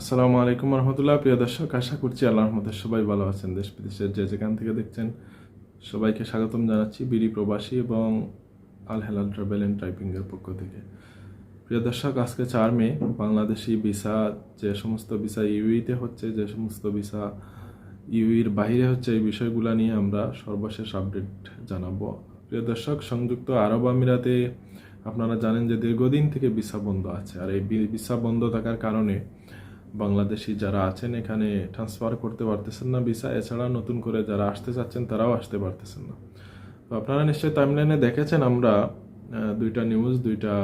আসসালামু আলাইকুম রহমতুল্লাহ। প্রিয় দর্শক, আশা করছি আল্লাহ মধ্যে সবাই ভালো আছেন। দেশ বিদেশের যে যেখান থেকে দেখছেন, সবাইকে স্বাগতম জানাচ্ছি বিডি প্রবাসী এবং আল হেলাল ট্রাভেল অ্যান্ড টাইপিংয়ের পক্ষ থেকে। প্রিয় দর্শক, আজকে চার মে, বাংলাদেশি ভিসা, যে সমস্ত ভিসা ইউইতে হচ্ছে, যে সমস্ত ভিসা ইউইর বাইরে হচ্ছে, এই বিষয়গুলো নিয়ে আমরা সর্বশেষ আপডেট জানাব। প্রিয় দর্শক, সংযুক্ত আরব আমিরাতে আপনারা জানেন যে দীর্ঘদিন থেকে ভিসা বন্ধ আছে। আর এই ভিসা বন্ধ থাকার কারণে বাংলাদেশি যারা আছেন এখানে ট্রান্সফার করতে পারতেছেন না ভিসা এছাড়া নতুন করে যারা আসতে চাচ্ছেন তারাও আসতে পারতেছেন না। তো আপনারা নিশ্চয়ই টাইমলাইনে দেখেছেন আমরা দুইটা নিউজ দুইটা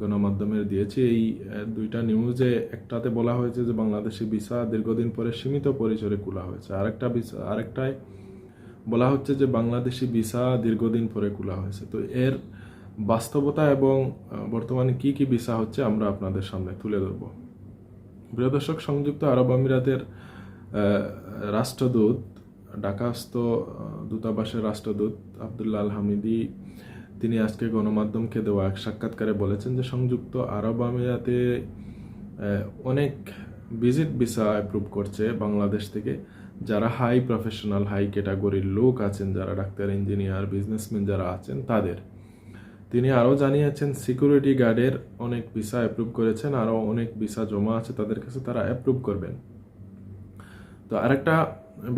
গণমাধ্যমের দিয়েছি। এই দুইটা নিউজে একটাতে বলা হয়েছে যে বাংলাদেশি ভিসা দীর্ঘদিন পরে সীমিত পরিসরে খোলা হয়েছে। আরেকটা ভিসা আরেকটায় বলা হচ্ছে যে বাংলাদেশি ভিসা দীর্ঘদিন পরে খোলা হয়েছে। তো এর বাস্তবতা এবং বর্তমানে কি কি ভিসা হচ্ছে আমরা আপনাদের সামনে তুলে ধরবো। প্রিয় দর্শক, সংযুক্ত আরব আমিরাতের রাষ্ট্রদূত ঢাকাস্থ দূতাবাসের রাষ্ট্রদূত আবদুল্লাহ আল হামিদি তিনি আজকে গণমাধ্যমকে দেওয়া এক সাক্ষাৎকারে বলেছেন যে সংযুক্ত আরব আমিরাতে অনেক ভিজিট ভিসা অ্যাপ্রুভ করছে বাংলাদেশ থেকে। যারা হাই প্রফেশনাল হাই ক্যাটাগরির লোক আছেন, যারা ডাক্তার ইঞ্জিনিয়ার বিজনেসম্যান যারা আছেন, তাদের। তিনি আরও জানিয়েছেন, সিকিউরিটি গার্ডের অনেক ভিসা অ্যাপ্রুভ করেছেন, আরও অনেক ভিসা জমা আছে, তাদের কাছে তারা অ্যাপ্রুভ করবেন। তো আরেকটা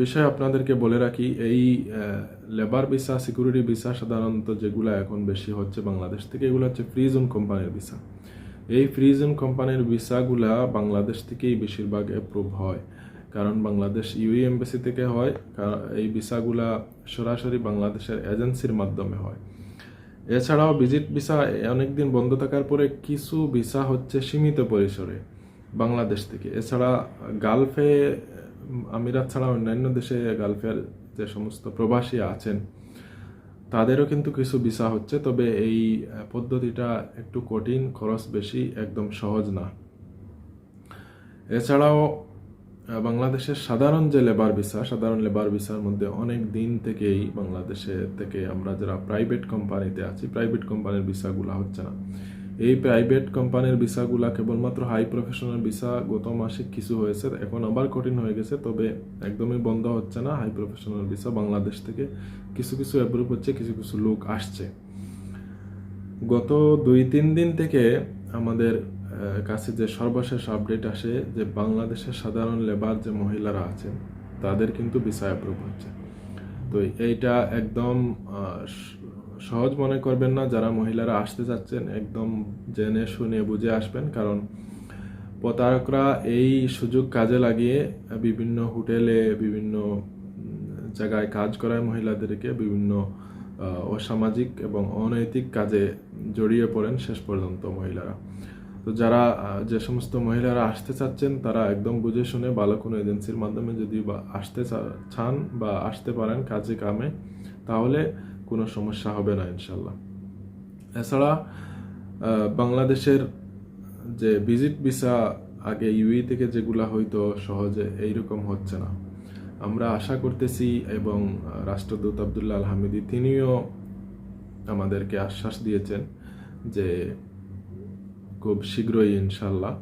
বিষয় আপনাদেরকে বলে রাখি, এই লেবার ভিসা, সিকিউরিটি ভিসা সাধারণত যেগুলো এখন বেশি হচ্ছে বাংলাদেশ থেকে, এগুলো হচ্ছে ফ্রি জোন কোম্পানির ভিসা। এই ফ্রি জোন কোম্পানির ভিসাগুলা বাংলাদেশ থেকেই বেশিরভাগ অ্যাপ্রুভ হয়। কারণ বাংলাদেশ ইউই এমবাসি থেকে হয় এই ভিসাগুলা সরাসরি বাংলাদেশের এজেন্সির মাধ্যমে হয়। এছাড়াও ভিজিট ভিসা অনেকদিন বন্ধ থাকার পরে কিছু ভিসা হচ্ছে সীমিত পরিসরে বাংলাদেশ থেকে। এছাড়া গালফে, আমিরাত ছাড়া অন্যান্য দেশে গালফের যে সমস্ত প্রবাসী আছেন, তাদেরও কিন্তু কিছু ভিসা হচ্ছে। তবে এই পদ্ধতিটা একটু কঠিন, খরচ বেশি, একদম সহজ না। এছাড়াও বাংলাদেশের সাধারণ যে লেবার ভিসা সাধারণ লেবার ভিসার মধ্যে অনেক দিন থেকেই বাংলাদেশে থেকে আমরা যারা প্রাইভেট কোম্পানিতে আছি প্রাইভেট কোম্পানির ভিসাগুলো হচ্ছে না। এই প্রাইভেট কোম্পানির ভিসাগুলা কেবলমাত্র হাই প্রফেশনাল ভিসা গত মাসে কিছু হয়েছে, এখন আবার কঠিন হয়ে গেছে, তবে একদমই বন্ধ হচ্ছে না হাই প্রফেশনাল ভিসা বাংলাদেশ থেকে। কিছু কিছু অ্যাপ্রুভ হচ্ছে, কিছু কিছু লোক আসছে। গত দুই তিন দিন থেকে আমাদের কাছে যে সর্বশেষ আপডেট আসে যে বাংলাদেশের সাধারণ লেবার যে মহিলারা আছেন, তাদের কিন্তু ভিসা অ্যাপ্রুভ হচ্ছে। তো এইটা একদম সহজ মনে করবেন না, যারা মহিলারা আসতে চাচ্ছেন, একদম জেনে শুনে বুঝে আসবেন। কারণ প্রতারকরা এই সুযোগ কাজে লাগিয়ে বিভিন্ন হোটেলে, বিভিন্ন জায়গায় কাজ করায় মহিলাদেরকে বিভিন্ন অসামাজিক এবং অনৈতিক কাজে জড়িয়ে পড়েন শেষ পর্যন্ত মহিলারা। তো যারা যে সমস্ত মহিলারা আসতে চাচ্ছেন, তারা একদম বুঝে শুনে ভালো কোনো এজেন্সির মাধ্যমে যদি আসতে চান বা আসতে পারেন কাজে কামে, তাহলে কোনো সমস্যা হবে না ইনশাল্লাহ এছাড়া বাংলাদেশের যে ভিজিট ভিসা আগে ইউই থেকে যেগুলা হয়তো সহজে এইরকম হচ্ছে না। আমরা আশা করতেছি এবং রাষ্ট্রদূত আবদুল্লাহ আল হামিদি তিনিও আমাদেরকে আশ্বাস দিয়েছেন যে খুব শীঘ্রই ইনশাল্লাহ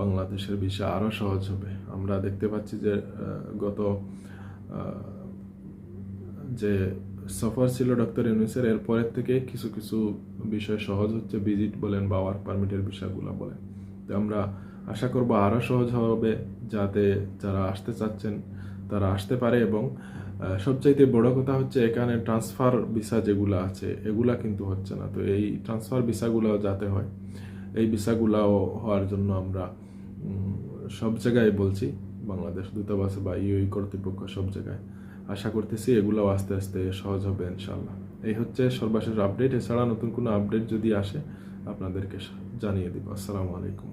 বাংলাদেশের ভিসা আরও সহজ হবে। আমরা দেখতে পাচ্ছি যে গত যে সফর ছিল ডক্টর ইউনুসের, এরপরের থেকে কিছু কিছু বিষয় সহজ হচ্ছে, ভিজিট বলেন বা ওয়ার্ক পারমিটের বিষয়গুলো বলেন। তো আমরা আশা করব আরও সহজ হবে, যাতে যারা আসতে চাচ্ছেন তারা আসতে পারে এবং সবচাইতে বড় কথা হচ্ছে এখানে ট্রান্সফার ভিসা যেগুলো আছে, এগুলা কিন্তু হচ্ছে না। তো এই ট্রান্সফার ভিসাগুলো যাতে হয় এই ভিসাগুলাও হওয়ার জন্য আমরা সব জায়গায় বলছি, বাংলাদেশ দূতাবাস বা ইউই কর্তৃপক্ষ সব জায়গায়। আশা করতেছি এগুলো আস্তে আস্তে সহজ হবে ইনশাল্লাহ এই হচ্ছে সর্বশেষ আপডেট এছাড়া নতুন কোনো আপডেট যদি আসে, আপনাদেরকে জানিয়ে দিব। আসসালামু আলাইকুম